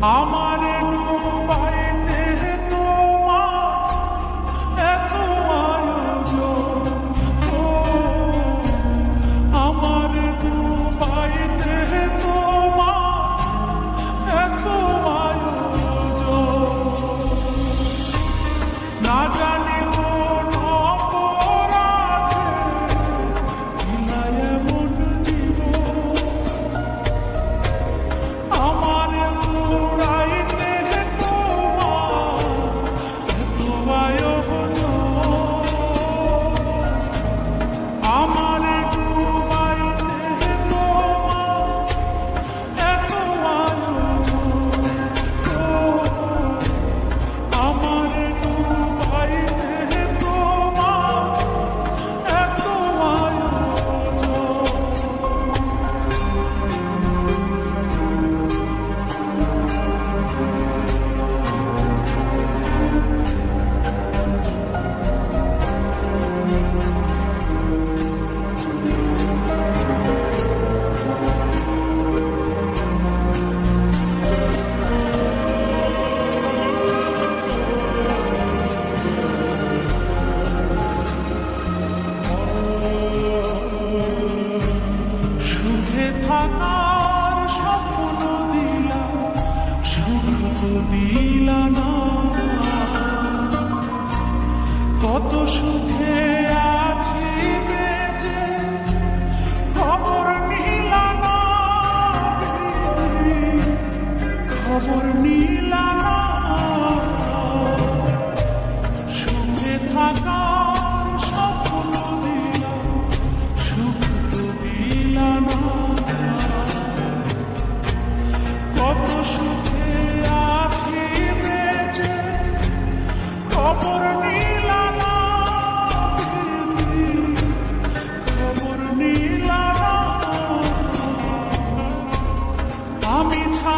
আমারে সুখে থাকার স্বপ্ন দিলাম সুখ দিলাম কত সুখে আছি বেঁচে খবর নিলাম খবর নিলাম I'm in time.